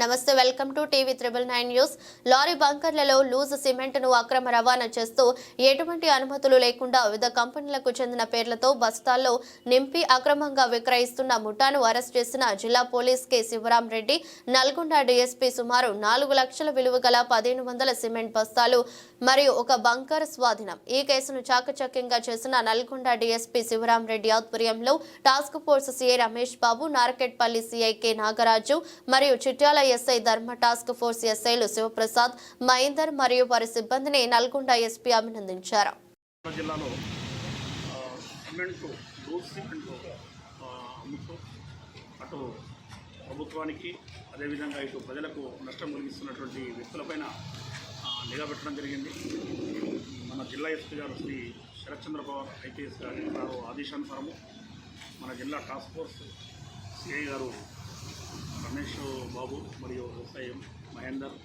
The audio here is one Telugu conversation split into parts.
నమస్తే welcome to TV triple nine news. Lorry బంకర్లలో loose సిమెంట్ను అక్రమ రవాణా చేస్తూ ఎటువంటి అనుమతులు లేకుండా వివిధ కంపెనీలకు చెందిన పేర్లతో బస్తాల్లో నింపి అక్రమంగా విక్రయిస్తున్న ముఠాను అరెస్ట్ చేసిన జిల్లా police K. Shivaram Reddy Nalgonda DSP సుమారు నాలుగు లక్షల విలువ గల పదిహేను వందల సిమెంట్ బస్తాలు మరియు ఒక బంకర్ స్వాధీనం. ఈ కేసును చాకచక్యంగా చేసిన నల్గొండ డీఎస్పీ శివరాం రెడ్డి ఆధ్వర్యంలో task force CI Ramesh Babu Narketpally CI K. Nagaraju మరియు Chityal SI Dharma task force ఎస్ఐలు శివప్రసాద్ మహేందర్ మరియు వారి సిబ్బందిని నల్గొండ ఎస్పీ అభినందించారు. జిల్లాలో అటు ప్రభుత్వానికి అదేవిధంగా ఇటు ప్రజలకు నష్టం కలిగిస్తున్నటువంటి వ్యక్తులపైన నిఘా పెట్టడం జరిగింది. మన జిల్లా ఎస్పీ గారు శ్రీ శరత్చంద్ర పవార్ ఐపీఎస్ గారు ఆదేశానుసారము మన జిల్లా టాస్క్ ఫోర్స్ సిఐ గారు రమేష్ బాబు మరియు ఎస్ఐఎం మహేందర్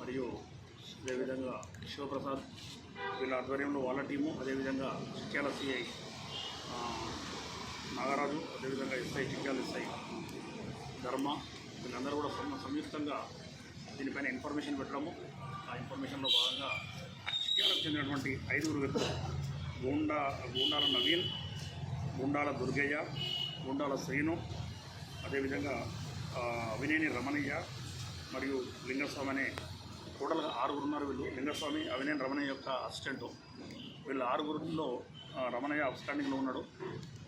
మరియు అదేవిధంగా శివప్రసాద్ వీళ్ళ ఆధ్వర్యంలో వాళ్ళ టీము అదేవిధంగా చిత్యాల సిఐ నాగరాజు అదేవిధంగా ఎస్ఐ చిత్యాల ఎస్ఐ ధర్మ వీళ్ళందరూ కూడా సంయుక్తంగా దీనిపైన ఇన్ఫర్మేషన్ పెట్టడము. ఆ ఇన్ఫర్మేషన్లో భాగంగా చిత్యాలకు చెందినటువంటి ఐదుగురు వ్యక్తులు గూండా గూండాల నవీన్ గుండాల దుర్గయ్య గుండాల శ్రీను అదేవిధంగా అవినేని రమణయ్య మరియు లింగస్వామి అనే టోటల్గా ఆరుగురు ఉన్నారు వీళ్ళు. లింగస్వామి అవినేని రమణయ్య యొక్క అసిస్టెంట్. వీళ్ళ ఆరుగురులో రమణయ్య అవుట్స్టాండింగ్లో ఉన్నాడు.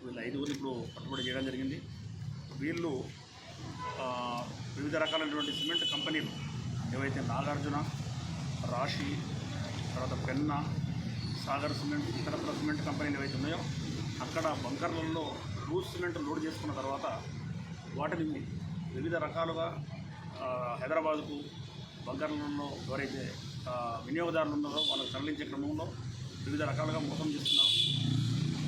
వీళ్ళ ఐదుగురు ఇప్పుడు పట్టుబడి చేయడం జరిగింది. వీళ్ళు వివిధ రకాలైనటువంటి సిమెంట్ కంపెనీలు ఏవైతే నాగార్జున రాశి తర్వాత పెన్న సాగర్ సిమెంట్ ఇతరత్ర సిమెంట్ కంపెనీలు ఏవైతే ఉన్నాయో అక్కడ బంకర్లలో లూజ్ సిమెంట్ లోడ్ చేసుకున్న తర్వాత వాటిని వివిధ రకాలుగా హైదరాబాద్కు బంకర్లలో ఎవరైతే వినియోగదారులు ఉన్నారో వాళ్ళకి తరలించే క్రమంలో వివిధ రకాలుగా మోసం చేస్తున్నారు.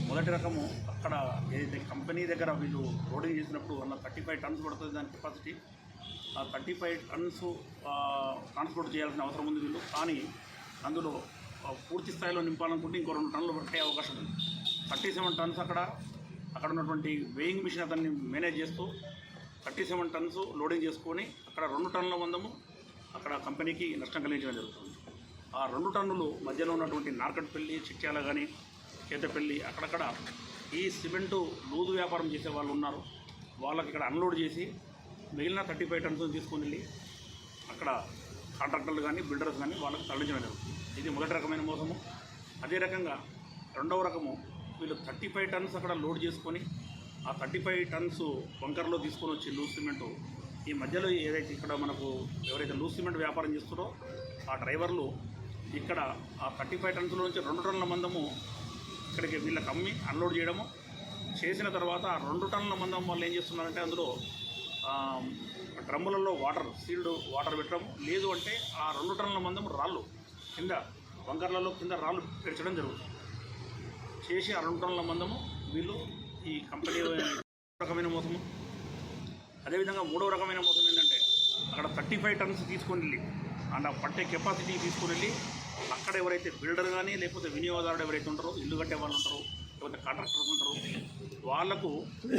మొదటి రకము అక్కడ ఏదైతే కంపెనీ దగ్గర వీళ్ళు లోడింగ్ చేసినప్పుడు అన్న థర్టీ ఫైవ్ టన్స్ పడుతుంది దాని కెపాసిటీ ఆ థర్టీ ఫైవ్ టన్స్ ట్రాన్స్పోర్ట్ చేయాల్సిన అవసరం ఉంది వీళ్ళు. కానీ అందులో పూర్తి స్థాయిలో నింపాలనుకుంటే ఇంకో రెండు టన్నులు పట్టే అవకాశం ఉంది. థర్టీ సెవెన్ టన్స్ అక్కడ అక్కడ ఉన్నటువంటి వేయింగ్ మిషన్ అతన్ని మేనేజ్ చేస్తూ థర్టీ సెవెన్ టన్స్ లోడింగ్ చేసుకొని అక్కడ రెండు టన్నుల మందము అక్కడ కంపెనీకి నష్టం కలిగించడం జరుగుతుంది. ఆ రెండు టన్నులు మధ్యలో ఉన్నటువంటి నార్కట్పల్లి చిట్యాల కానీ చేతపల్లి అక్కడక్కడ ఈ సిమెంటు లూజు వ్యాపారం చేసే వాళ్ళు ఉన్నారు. వాళ్ళకి ఇక్కడ అన్లోడ్ చేసి మిగిలిన థర్టీ ఫైవ్ టన్స్ తీసుకుని వెళ్ళి అక్కడ కాంట్రాక్టర్లు కానీ బిల్డర్స్ కానీ వాళ్ళకి తరలించడం జరుగుతుంది. ఇది మొదటి రకమైన మోసము. అదే రకంగా రెండవ రకము వీళ్ళు థర్టీ ఫైవ్ టన్స్ అక్కడ లోడ్ చేసుకొని ఆ థర్టీ ఫైవ్ టన్స్ బంకర్లో తీసుకొని వచ్చి లూజ్ సిమెంట్ ఈ మధ్యలో ఏదైతే ఇక్కడ మనకు ఎవరైతే లూజ్ సిమెంట్ వ్యాపారం చేస్తారో ఆ డ్రైవర్లు ఇక్కడ ఆ థర్టీ ఫైవ్ టన్స్లో నుంచి రెండు టన్నుల మందము ఇక్కడికి వీళ్ళకి అమ్మి అన్లోడ్ చేయడము చేసిన తర్వాత ఆ రెండు టన్నుల మందం వాళ్ళు ఏం చేస్తున్నారంటే అందులో డ్రమ్ములలో వాటర్ సీల్డ్ వాటర్ పెట్టడం లేదు అంటే ఆ రెండు టన్నుల మందం రాళ్ళు కింద బంకర్లలో కింద రాళ్ళు పెంచడం జరుగుతుంది. చేసి ఆ రెండు టన్నుల మందము వీళ్ళు ఈ కంపెనీ రకమైన మోసము. అదేవిధంగా మూడవ రకమైన మోసం ఏంటంటే అక్కడ థర్టీ ఫైవ్ టన్స్ తీసుకొని వెళ్ళి అండ్ ఆ పట్టే కెపాసిటీ తీసుకొని వెళ్ళి అక్కడ ఎవరైతే బిల్డర్ కానీ లేకపోతే వినియోగదారుడు ఎవరైతే ఉంటారో ఇల్లు కట్టే వాళ్ళు ఉంటారో లేకపోతే కాంట్రాక్టర్స్ ఉంటారు వాళ్ళకు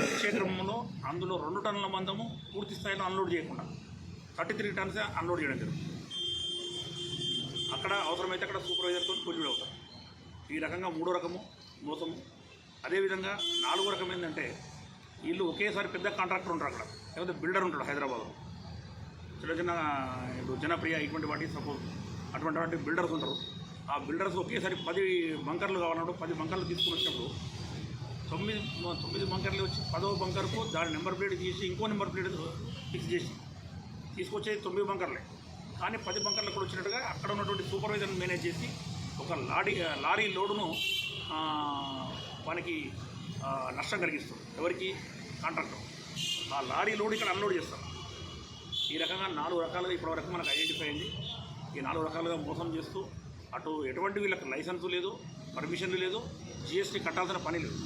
వచ్చే క్రమంలో అందులో రెండు టన్నుల మందము పూర్తి స్థాయిలో అన్లోడ్ చేయకుండా థర్టీ త్రీ టన్స్ అన్లోడ్ చేయడం జరుగుతుంది. అక్కడ అవసరమైతే అక్కడ సూపర్వైజర్తో కూర్చుడు అవుతారు ఈ రకంగా మూడో రకము మోసము. అదేవిధంగా నాలుగో రకం ఏంటంటే వీళ్ళు ఒకేసారి పెద్ద కాంట్రాక్టర్ ఉంటారు అక్కడ. లేకపోతే బిల్డర్ ఉంటాడు హైదరాబాద్లో చిన్న చిన్న ఇప్పుడు జనప్రియ ఇటువంటి వాటి సపోజ్ అటువంటి వాటి బిల్డర్స్ ఉంటారు. ఆ బిల్డర్స్ ఒకేసారి పది బంకర్లు కావాలన్నప్పుడు పది బంకర్లు తీసుకుని వచ్చినప్పుడు తొమ్మిది తొమ్మిది బంకర్లు వచ్చి పదవ బంకర్కు దాని నెంబర్ ప్లేట్ తీసి ఇంకో నెంబర్ ప్లేట్ ఫిక్స్ చేసి తీసుకొచ్చేది తొమ్మిది బంకర్లే. కానీ పది బంకర్లు కూడా వచ్చినట్టుగా అక్కడ ఉన్నటువంటి సూపర్వైజర్ని మేనేజ్ చేసి ఒక లారీ లారీ లోడును మనకి నష్టం కలిగిస్తుంది. ఎవరికి? కాంట్రాక్టర్. ఆ లారీ లోడ్ ఇక్కడ అన్లోడ్ చేస్తారు. ఈ రకంగా నాలుగు రకాలుగా ఇప్పటివరకు మనకు ఐడెంటిఫై అయింది. ఈ నాలుగు రకాలుగా మోసం చేస్తూ అటు ఎటువంటి వీళ్ళకి లైసెన్సు లేదు పర్మిషన్లు లేదు జిఎస్టీ కట్టాల్సిన పని లేదు.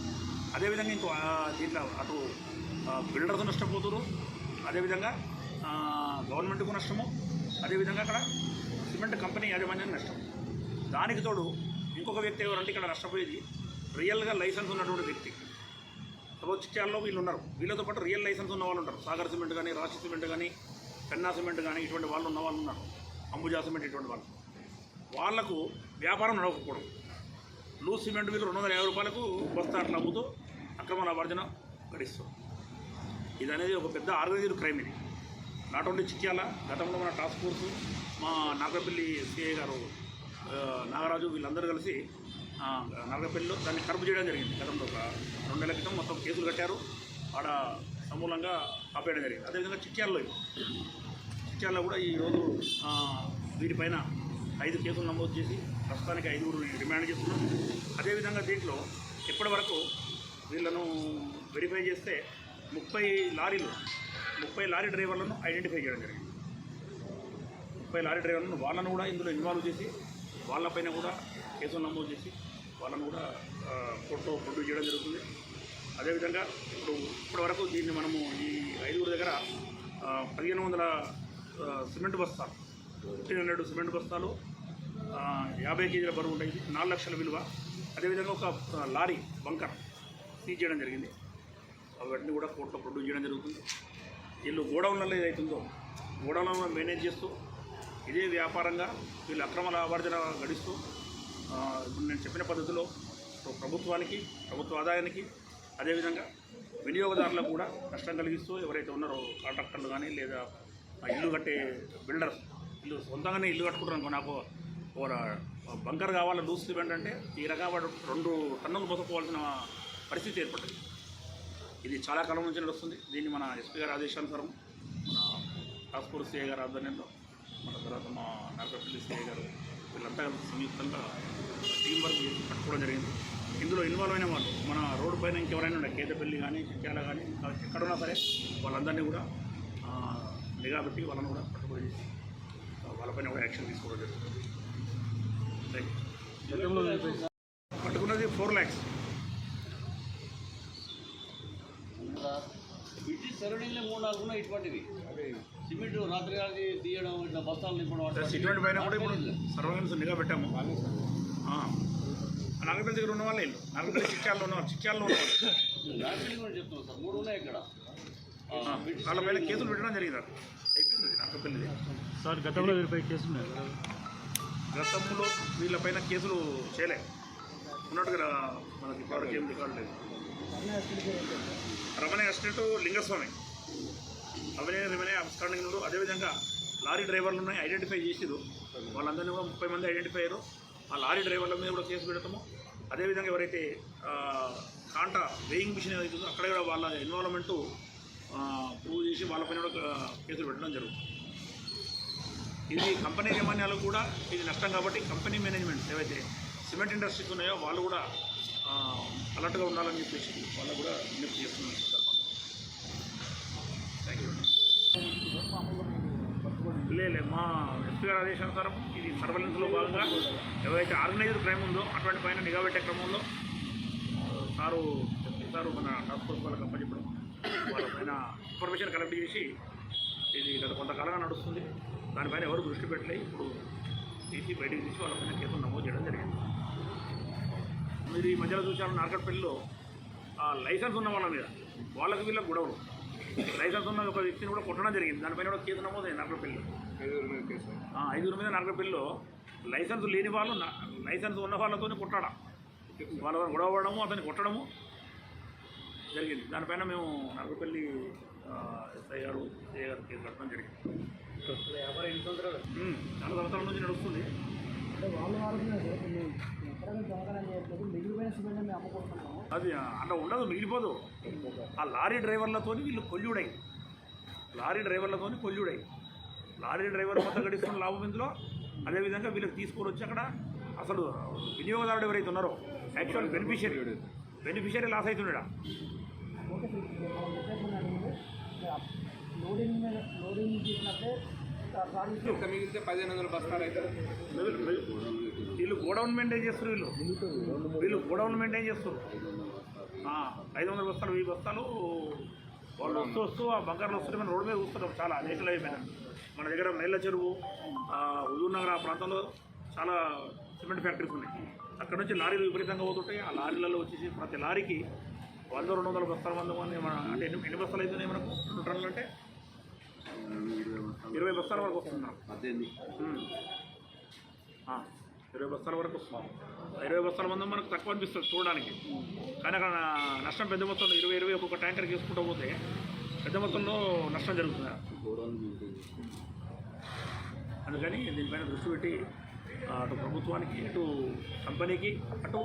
అదేవిధంగా ఇంకో దీంట్లో అటు బిల్డర్స్ నష్టపోతున్నారు అదేవిధంగా గవర్నమెంట్కు నష్టము. అదేవిధంగా అక్కడ సిమెంట్ కంపెనీ యాజమాన్యానికి నష్టం. దానికి తోడు ఇంకొక వ్యక్తి ఎవరంటే ఇక్కడ నష్టపోయేది రియల్గా లైసెన్స్ ఉన్నటువంటి వ్యక్తి. సపోజ్ చిట్యాల్లో వీళ్ళు ఉన్నారు. వీళ్ళతో పాటు రియల్ లైసెన్స్ ఉన్న వాళ్ళు ఉంటారు. సాగర్ సిమెంట్ కానీ రాశి సిమెంట్ కానీ పెన్నా సిమెంట్ కానీ ఇటువంటి వాళ్ళు ఉన్న వాళ్ళు ఉన్నారు. అంబుజా సిమెంట్ ఇటువంటి వాళ్ళు. వాళ్ళకు వ్యాపారం నడవకపోవడం. లూజ్ సిమెంట్ వీళ్ళు రెండు వందల యాభై రూపాయలకు బస్తా అట్లా అమ్ముతూ అక్రమ లాభార్జన గడిస్తారు ఇది అనేది ఒక పెద్ద ఆర్గనైజ్డ్ క్రైమ్ ఇది. నాట్ ఓన్లీ చిక్యాల గతంలో మన టాస్క్ ఫోర్సు మా నాగపల్లి సిఐ గారు నాగరాజు వీళ్ళందరూ కలిసి ఆ, నాగపల్లిలో దాన్ని కరుపు చేయడం జరిగింది. గతంలో ఒక రెండు నెలల క్రితం మొత్తం కేసులు కట్టారు. ఆడ సమూలంగా ఆపేయడం జరిగింది. అదేవిధంగా చిట్యాల్లో చిట్యాల్లో కూడా ఈరోజు వీటిపైన ఐదు కేసులు నమోదు చేసి ప్రస్తుతానికి ఐదుగురు డిమాండ్ చేస్తున్నాం అదేవిధంగా దీంట్లో ఇప్పటి వరకు వీళ్ళను వెరిఫై చేస్తే ముప్పై లారీలు ముప్పై లారీ డ్రైవర్లను ఐడెంటిఫై చేయడం జరిగింది. ముప్పై లారీ డ్రైవర్లను వాళ్ళను కూడా ఇందులో ఇన్వాల్వ్ చేసి వాళ్ళపైన కూడా కేసులు నమోదు చేసి వాళ్ళను కూడా ఫోటో ఫోటో ప్రొడ్యూస్ చేయడం జరుగుతుంది. అదేవిధంగా ఇప్పుడు ఇప్పటి వరకు దీన్ని మనము ఈ ఐదుగురు దగ్గర పదిహేను వందల సిమెంట్ బస్తాలు ఫిఫ్టీన్ హండ్రెడ్ సిమెంట్ బస్తాలు యాభై కేజీల బరువు ఉంటాయి నాలుగు లక్షల విలువ. అదేవిధంగా ఒక లారీ బంకర్ సీజ్ చేయడం జరిగింది. అవన్నీ కూడా కోర్టులో ప్రొడ్యూస్ చేయడం జరుగుతుంది. వీళ్ళు గోడౌన్లలో ఏదైతుందో గోడౌన్లలో మేనేజ్ చేస్తూ ఇదే వ్యాపారంగా వీళ్ళు అక్రమ లాభార్జన గడిస్తూ ఇప్పుడు నేను చెప్పిన పద్ధతిలో ప్రభుత్వానికి ప్రభుత్వ ఆదాయానికి అదేవిధంగా వినియోగదారులకు కూడా నష్టం కలిగిస్తూ ఎవరైతే ఉన్నారో కాంట్రాక్టర్లు కానీ లేదా ఆ ఇల్లు కట్టే బిల్డర్స్ ఇల్లు సొంతంగానే ఇల్లు కట్టుకుంటారు నాకు ఓ బంకర్ కావాలని లూస్ సిమెంట్ అంటే ఈ రకమైన రెండు టన్నులు మోసపోవాల్సిన పరిస్థితి ఏర్పడింది. ఇది చాలా కాలం నుంచి నడుస్తుంది. దీన్ని మన ఎస్పీ గారి ఆదేశానుసారం మన టాస్క్ ఫోర్స్ సిఐ గారి ఆధ్వర్యంలో మన తర్వాత మా నాగపల్లి సిఐ గారు వీళ్ళంతా సంయుక్తంగా టీం వర్క్ చేసి పట్టుకోవడం జరిగింది. ఇందులో ఇన్వాల్వ్ అయిన వాళ్ళు మన రోడ్డు పైన ఇంకెవరైనా ఉండే కేతపల్లి కానీ చిట్యాల కానీ ఇంకా ఎక్కడున్నా సరే వాళ్ళందరినీ కూడా నిఘా పెట్టి వాళ్ళని కూడా పట్టుబడి చేసి వాళ్ళపైన కూడా యాక్షన్ తీసుకోవడం జరుగుతుంది. పట్టుకున్నది ఫోర్ ల్యాక్స్ బ్రిటిష్ సరౌండింగ్లో మూడు నాలుగు ఉన్నాయి ఇటువంటివి సిమెంట్ రాత్రి రాత్రి తీయడం ఇట్లా బస్తాలు నింపడం ఇటువంటి పైన కూడా ఇప్పుడు సర్వైలెన్స్ నిఘా పెట్టాము. ఆ. నాగపల్లి దగ్గర ఉన్న వాళ్ళే ఇల్లు నాగపల్లి చిక్యాల్లో ఉన్న వాళ్ళు. చిక్యాల్లో ఉన్న వాళ్ళు. రాత్రి కూడా చెప్తున్నాం సార్. మూడు ఉన్నాయి ఇక్కడ. వాళ్ళ పైన కేసులు పెట్టడం జరిగింది. అయిపోయింది అది నాగపల్లిది. సార్ గతంలో వీరిపై కేసు ఉన్నాయి? గతంలో వీళ్ళపైన కేసులు చేయలే. ఉన్నట్టుగా మనకి ఇప్పటివరకు ఏం రికార్డు లేదు. రమణ ఎస్టేట్ లింగస్వామి. అవినయ రిమనే అబ్స్కాండింగ్లు అదేవిధంగా లారీ డ్రైవర్లు ఉన్నాయి ఐడెంటిఫై చేసిరు వాళ్ళందరినీ కూడా ముప్పై మంది ఐడెంటిఫై అయ్యారు. ఆ లారీ డ్రైవర్ల మీద కూడా కేసు పెడతాము. అదేవిధంగా ఎవరైతే కాంట కాంటా వెయింగ్ మిషన్ ఏదైతుందో అక్కడ కూడా వాళ్ళ ఇన్వాల్వ్మెంటు ప్రూవ్ చేసి వాళ్ళపైన కూడా కేసులు పెట్టడం జరుగుతుంది. ఇది కంపెనీ యజమాన్యాలు కూడా ఇది నష్టం కాబట్టి కంపెనీ మేనేజ్మెంట్ ఏవైతే సిమెంట్ ఇండస్ట్రీస్ ఉన్నాయో వాళ్ళు కూడా అలర్ట్గా ఉండాలని చెప్పేసి వాళ్ళు కూడా విజ్ఞప్తి చేస్తున్నాను థ్యాంక్ యూ లేదు మా ఎస్పీ గారి ఆదేశానుసారం ఇది సర్వలెన్స్లో భాగంగా ఎవరైతే ఆర్గనైజ్డ్ క్రైమ్ ఉందో అటువంటి పైన నిఘా పెట్టే క్రమంలో సారు సారు మన టాస్క్ ఫోర్స్ వాళ్ళకి అప్పచెప్పడం వాళ్ళ పైన ఇన్ఫర్మేషన్ కలెక్ట్ చేసి ఇది గత కొంతకాలంగా నడుస్తుంది. దానిపైన ఎవరు దృష్టి పెట్టలే ఇప్పుడు తీసి బయటికి తీసి వాళ్ళ పైన కేసులు నమోదు చేయడం జరిగింది. మీరు ఈ మధ్యలో చూసారు నార్కట్పల్లిలో ఆ లైసెన్స్ ఉన్న వాళ్ళ మీద. వాళ్ళకి వీళ్ళకి గొడవలు. లైసెన్స్ ఉన్న ఒక వ్యక్తిని కూడా కొట్టడం జరిగింది. దానిపైన కూడా కేసు నమోదైంది నార్కట్పల్లిలో. ఆ, ఐదుగురు మీద నార్కట్పల్లిలో లైసెన్స్ లేని వాళ్ళు లైసెన్స్ ఉన్న వాళ్ళతోనే కొట్టాడ? వాళ్ళ గొడవ పడడము అతన్ని కొట్టడము జరిగింది. దానిపైన మేము నార్కట్పల్లి ఎస్ఐ గారు సిఐ గారు కేసు కట్టడం జరిగింది. చాలా సంవత్సరాల నుంచి నడుస్తుంది. అది అలా ఉండదు మిగిలిపోదు. ఆ లారీ డ్రైవర్లతో వీళ్ళు కొల్లుడై. లారీ డ్రైవర్లతో కొల్లుడై. లారీ డ్రైవర్ మొత్తం గడిస్తున్న లాభం ఇందులో. అదేవిధంగా వీళ్ళకి తీసుకొని వచ్చి అక్కడ అసలు వినియోగదారుడు ఎవరైతే ఉన్నారో యాక్చువల్ బెనిఫిషియరీ బెనిఫిషియరీ లాస్ అవుతున్నాడా? లోడింగ్ లోడింగ్ ఇంకా మిగిలితే పదిహేను వందల బస్తాలు అయితే వీళ్ళు గోడౌన్ మెయింటైన్ చేస్తారు వీళ్ళు. వీళ్ళు గోడౌన్ మెయింటైన్ చేస్తారు. ఐదు వందల బస్తాలు వెయ్యి బస్తాలు వాళ్ళు వస్తూ వస్తూ ఆ బంగారులు వస్తుంటే మన రోడ్డు మీద చూస్తున్నాం చాలా అనేకలు అయిపోయినా మన దగ్గర మేళ్ళ చెరువు ఆ, హుజూర్ నగర్ ఆ ప్రాంతంలో చాలా సిమెంట్ ఫ్యాక్టరీస్ ఉన్నాయి. అక్కడ నుంచి లారీలు విపరీతంగా పోతుంటాయి. ఆ లారీలలో వచ్చేసి ప్రతి లారీకి వంద రెండు వందల బస్తాల మంది మంది మన అంటే ఎన్ని ఎన్ని బస్తాలు అవుతున్నాయి మనకు? రెండు టన్నులు అంటే ఇరవై బస్తాల వరకు. ఆ, ఇరవై బస్తాల వరకు వస్తుంది. ఇరవై బస్తాల మందం మనకు తక్కువ అనిపిస్తుంది చూడడానికి. కానీ అక్కడ నష్టం పెద్ద మొత్తంలో ఇరవై ఇరవై ఒక్కొక్క ట్యాంకర్ తీసుకుంటూ పోతే పెద్ద మొత్తంలో నష్టం జరుగుతుంది అందుకని దీనిపైన దృష్టి పెట్టి అటు ప్రభుత్వానికి ఇటు కంపెనీకి అటు